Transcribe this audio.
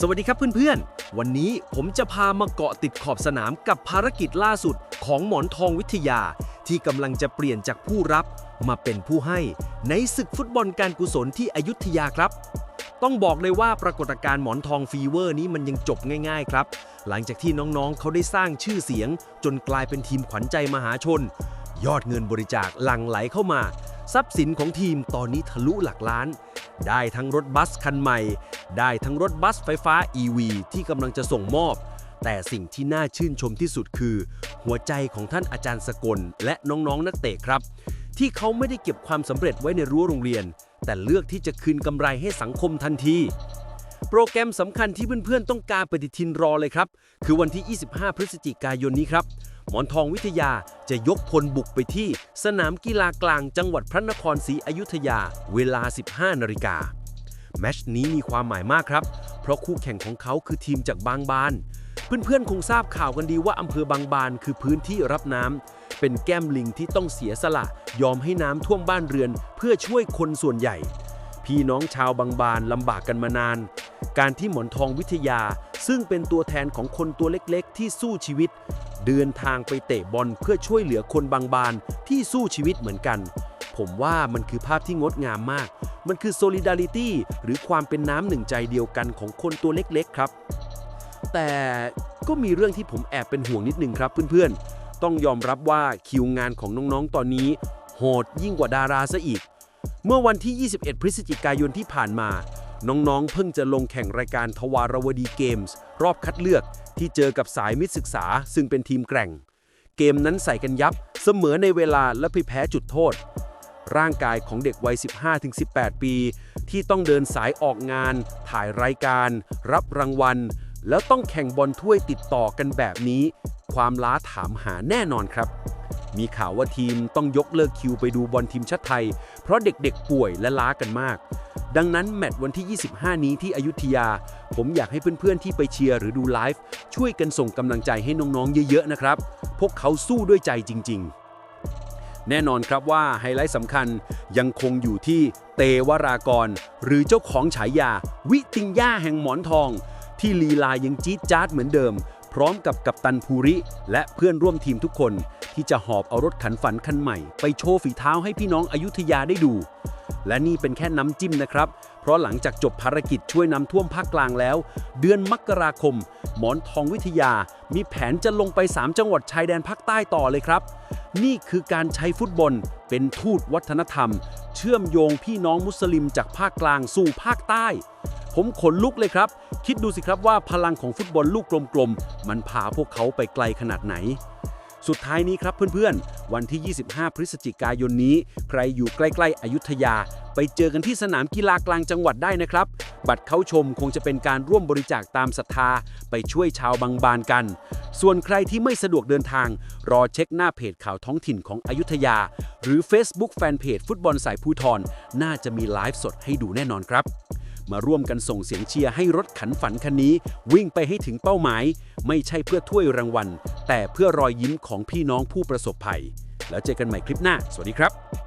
สวัสดีครับเพื่อนๆ วันนี้ผมจะพามาเกาะติดขอบสนามกับภารกิจล่าสุดของหมอนทองวิทยา ที่กำลังจะเปลี่ยนจากผู้รับมาเป็นผู้ให้ ในศึกฟุตบอลการกุศลที่อยุธยาครับ ต้องบอกเลยว่าปรากฏการณ์หมอนทองฟีเวอร์นี้มันยังจบง่ายๆครับ หลังจากที่น้องๆเขาได้สร้างชื่อเสียง จนกลายเป็นทีมขวัญใจมหาชน ยอดเงินบริจาคหลั่งไหลเข้ามา ทรัพย์สินของทีมตอนนี้ทะลุหลักล้าน ได้ทั้งรถบัสคันใหม่ ได้ทั้งรถบัสไฟฟ้า EV ที่กำลังจะส่งมอบ แต่สิ่งที่น่าชื่นชมที่สุดคือ หัวใจของท่านอาจารย์สกล และน้องๆนักเตะครับ ที่เขาไม่ได้เก็บความสำเร็จไว้ในรั้วโรงเรียน แต่เลือกที่จะคืนกำไรให้สังคมทันทีโปรแกรมสำคัญที่เพื่อนๆ ต้องการปฏิทินรอเลยครับ คือวันที่ 25 พฤศจิกายนนี้ครับหมอนทองวิทยาจะยกพลบุกไปที่ สนามกีฬากลางจังหวัดพระนครศรีอยุธยา เวลา 15 นาฬิกา แมชนี้มีความหมายมากครับ เพราะคู่แข่งของเขาคือทีมจากบางบาน เพื่อนๆคงทราบข่าวกันดีว่าอำเภอบางบานคือพื้นที่รับน้ำเป็นแก้มลิงที่ต้องเสียสละ ยอมให้น้ำท่วมบ้านเรือน เพื่อช่วยคนส่วนใหญ่ พี่น้องชาวบางบานลำบากกันมานาน การที่หมอนทองวิทยา ซึ่งเป็นตัวแทนของคนตัวเล็กๆ ที่สู้ชีวิต เดินทางไปเตะบอลเพื่อช่วยเหลือคนบางบานที่สู้ชีวิตเหมือนกัน ผมว่ามันคือภาพที่งดงามมาก มันคือ solidarity หรือความเป็นน้ำหนึ่งใจเดียวกันของคนตัวเล็กๆครับ แต่ก็มีเรื่องที่ผมแอบเป็นห่วงนิดนึงครับเพื่อนๆ ต้องยอมรับว่าคิวงานของน้องๆ ตอนนี้ โหดยิ่งกว่าดาราซะอีก เมื่อวันที่ 21 พฤศจิกายนที่ผ่านมา น้องๆ เพิ่งจะลงแข่งรายการทวารวดีเกมส์ รอบคัดเลือกที่เจอกับสายมิตรศึกษา ซึ่งเป็นทีมแกร่ง เกมนั้นใส่กันยับเสมอในเวลาและไปแพ้จุดโทษ ร่างกายของเด็กวัย 15-18 ปี ที่ต้องเดินสายออกงาน ถ่ายรายการ รับรางวัล แล้วต้องแข่งบอลถ้วยติดต่อกันแบบนี้ ความล้าถามหาแน่นอนครับ มีข่าวว่าทีมต้องยกเลิกคิวไปดูบอลทีมชาติไทย เพราะเด็กๆป่วยและล้ากันมาก ดังนั้นแมตช์วันที่ 25 นี้ที่อยุธยา ผมอยากให้เพื่อนๆที่ไปเชียร์หรือดูไลฟ์ช่วยกันส่งกำลังใจให้น้องๆ เยอะๆนะครับ พวกเขาสู้ด้วยใจจริง ๆ แน่นอนครับว่าไฮไลท์สำคัญยังคงอยู่ที่เตวรากร หรือเจ้าของฉายา วิติงย่าแห่งหมอนทอง ที่ลีลายังจี๊ดจ๊าดเหมือนเดิม พร้อมกับกัปตันภูริ และเพื่อนร่วมทีมทุกคน ที่จะหอบเอารถขันฝันคันใหม่ ไปโชว์ฝีเท้าให้พี่น้องอยุธยาได้ดู และนี่เป็นแค่น้ำจิ้มนะครับ เพราะหลังจากจบภารกิจช่วยน้ำท่วมภาคกลางแล้ว เดือนมกราคม หมอนทองวิทยา มีแผนจะลงไป 3 จังหวัดชายแดนภาคใต้ต่อเลยครับ นี่คือการใช้ฟุตบอลเป็นทูตวัฒนธรรม เชื่อมโยงพี่น้องมุสลิมจากภาคกลางสู่ภาคใต้ ผมขนลุกเลยครับ คิดดูสิครับว่าพลังของฟุตบอลลูกกลมๆมันพาพวกเขาไปไกลขนาดไหน สุดท้ายนี้ครับเพื่อนๆ วันที่ 25 พฤศจิกายนนี้ ใครอยู่ใกล้ๆอยุธยา ไปเจอกันที่สนามกีฬากลางจังหวัดได้นะครับ บัตรเข้าชมคงจะเป็นการร่วมบริจาคตามศรัทธา ไปช่วยชาวบางบานกัน ส่วนใครที่ไม่สะดวกเดินทาง รอเช็คหน้าเพจข่าวท้องถิ่นของอยุธยา หรือ Facebook แฟนเพจฟุตบอลสายภูทรน่าจะมีไลฟ์สดให้ดูแน่นอนครับมาร่วมกันส่งเสียงเชียร์ให้รถขันฝันคันนี้ วิ่งไปให้ถึงเป้าหมาย ไม่ใช่เพื่อถ้วยรางวัล แต่เพื่อรอยยิ้มของพี่น้องผู้ประสบภัย แล้วเจอกันใหม่คลิปหน้า สวัสดีครับ